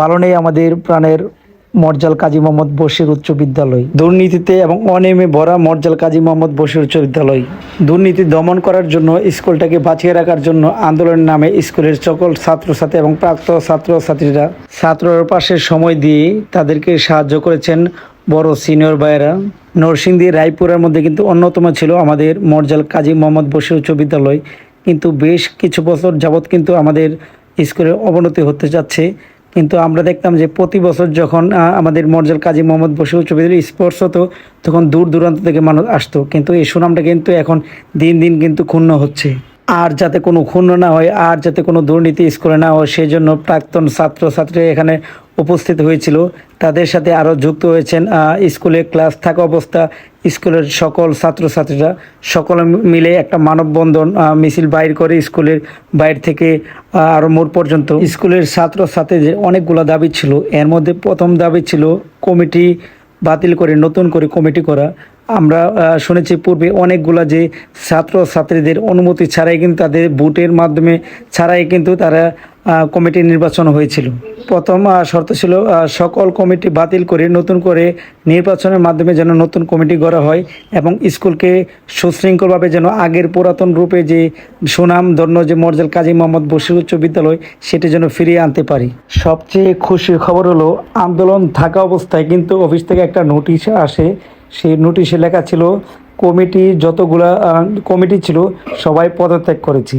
ভালো নেই আমাদের প্রাণের মর্জাল কাজী মোহাম্মদ বশির উচ্চ বিদ্যালয়। দুর্নীতিতে এবং অনিয়মে ভরা মর্জাল কাজী মোহাম্মদ বশির উচ্চ বিদ্যালয়। দুর্নীতি দমন করার জন্য স্কুলটাকে বাঁচিয়ে রাখার জন্য আন্দোলনের নামে স্কুলের সকল ছাত্রছাত্রী এবং প্রাপ্ত ছাত্রছাত্রীরা ছাত্রর পাশে সময় দিয়ে তাদেরকে সাহায্য করেছেন বড় সিনিয়র ভাইয়েরা। নরসিংদী, রায়পুরের মধ্যে কিন্তু অন্যতম ছিল আমাদের মর্জাল কাজী মোহাম্মদ বশির উচ্চ বিদ্যালয়। কিন্তু বেশ কিছু বছর যাবৎ কিন্তু আমাদের স্কুলের অবনতি হতে যাচ্ছে। কিন্তু আমরা দেখতাম যে প্রতি বছর যখন আমাদের মর্জাল কাজী মোহাম্মদ বশির উচ্চ বিদ্যালয় হতো, তখন দূর দূরান্ত থেকে মানুষ আসতো। কিন্তু এই সুনামটা কিন্তু এখন দিন দিন কিন্তু ক্ষুণ্ণ হচ্ছে। আর যাতে কোনো ক্ষুণ্ণ না হয়, আর যাতে কোনো দুর্নীতি স্কুলে না হয় সেই জন্য প্রাক্তন ছাত্রছাত্রী এখানে উপস্থিত হয়েছিল। তাদের সাথে আরও যুক্ত হয়েছেন স্কুলে ক্লাস থাকা অবস্থা স্কুলের সকল ছাত্রছাত্রীরা সকলে মিলে একটা মানববন্ধন মিছিল বাইর করে স্কুলের বাইর থেকে আরও মোড় পর্যন্ত। স্কুলের ছাত্রছাত্রীদের অনেকগুলো দাবি ছিল। এর মধ্যে প্রথম দাবি ছিল, কমিটি বাতিল করে, নতুন করে কমিটি করা। আমরা শুনেছি পূর্বে অনেকগুলা যে ছাত্র ছাত্রীদের অনুমতি ছাড়াই কিন্তু তাদের ভোটের মাধ্যমে ছাড়াই কিন্তু তারা কমিটি নির্বাচন হয়েছিল। প্রথম শর্ত ছিল সকল কমিটি বাতিল করে নতুন করে নির্বাচনের মাধ্যমে যেন নতুন কমিটি গড়া হয় এবং স্কুলকে সুশৃঙ্খলভাবে যেন আগের পুরাতন রূপে যে সুনাম, ধন্য যে মর্জাল কাজী মোহাম্মদ বশির উচ্চ বিদ্যালয়, সেটি যেন ফিরিয়ে আনতে পারি। সবচেয়ে খুশির খবর হলো, আন্দোলন থাকা অবস্থায় কিন্তু অফিস থেকে একটা নোটিশ আসে সেই নোটিশে লেখা ছিল, কমিটি যতগুলা কমিটি ছিল, সবাই পদত্যাগ করেছি।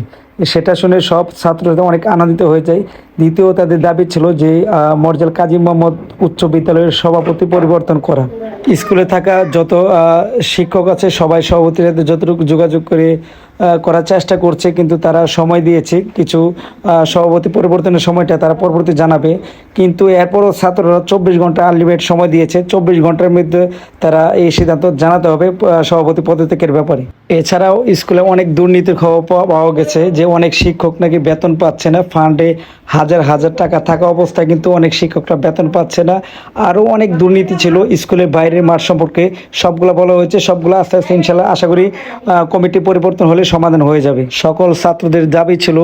সেটা শুনে সব ছাত্রদের অনেক আনন্দিত হয়ে যায়। দ্বিতীয় তাদের দাবি ছিল যে মর্জাল কাজী মোহাম্মদ উচ্চ বিদ্যালয়ের সভাপতি পরিবর্তন করা। স্কুলে থাকা যত শিক্ষক আছে, সবাই সভাপতির সাথে যতটুকু যোগাযোগ করে করার চেষ্টা করছে, কিন্তু তারা সময় দিয়েছে। কিছু সভাপতি পরিবর্তনের সময়টা তারা পরবর্তী জানাবে। কিন্তু এরপরও ছাত্ররা চব্বিশ ঘণ্টা আনলিমিটেড সময় দিয়েছে। চব্বিশ ঘণ্টার মধ্যে তারা এই সিদ্ধান্ত জানাতে হবে সভাপতি পদত্যাগের ব্যাপারে। এছাড়াও স্কুলে অনেক দুর্নীতির খবর পাওয়া গেছে যে অনেক শিক্ষক নাকি বেতন পাচ্ছে না। ফান্ডে হাজার হাজার টাকা থাকা অবস্থায় কিন্তু অনেক শিক্ষকরা বেতন পাচ্ছে না। আরও অনেক দুর্নীতি ছিল স্কুলের বাইরের মাঠ সম্পর্কে। সবগুলো বলা হয়েছে, সবগুলো আস্তে আস্তে ইনশাল্লাহ আশা করি কমিটি পরিবর্তন হলে সমাধান হয়ে যাবে। সকল ছাত্রদের দাবি ছিল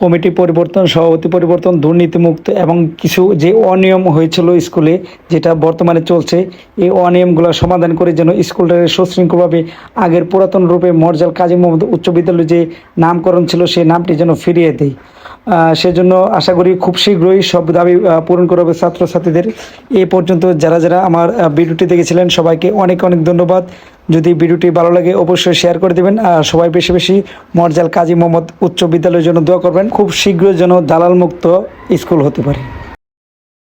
কমিটি পরিবর্তন, সভাপতি পরিবর্তন, দুর্নীতিমুক্ত এবং কিছু যে অনিয়ম হয়েছিল স্কুলে, যেটা বর্তমানে চলছে, এই অনিয়মগুলো সমাধান করে যেন স্কুলটাকে সুশৃঙ্খলভাবে আগের পুরাতন রূপে মর্জাল কাজী মোহাম্মদ উচ্চ বিদ্যালয় যে নামকরণ ছিল সেই নামটি যেন ফিরিয়ে দেয়। সেজন্য আশা করি খুব শীঘ্রই সব দাবি পূরণ করা হবে ছাত্রছাত্রীদের। এ পর্যন্ত যারা যারা আমার ভিডিওটি দেখেছিলেন, সবাইকে অনেক অনেক ধন্যবাদ। যদি ভিডিওটি ভালো লাগে, অবশ্যই শেয়ার করে দেবেন। আর সবাই বেশি বেশি মর্জাল কাজী মোহাম্মদ উচ্চ বিদ্যালয়ের জন্য দোয়া করবেন। খুব শীঘ্রই যেন দালাল মুক্ত স্কুল হতে পারে।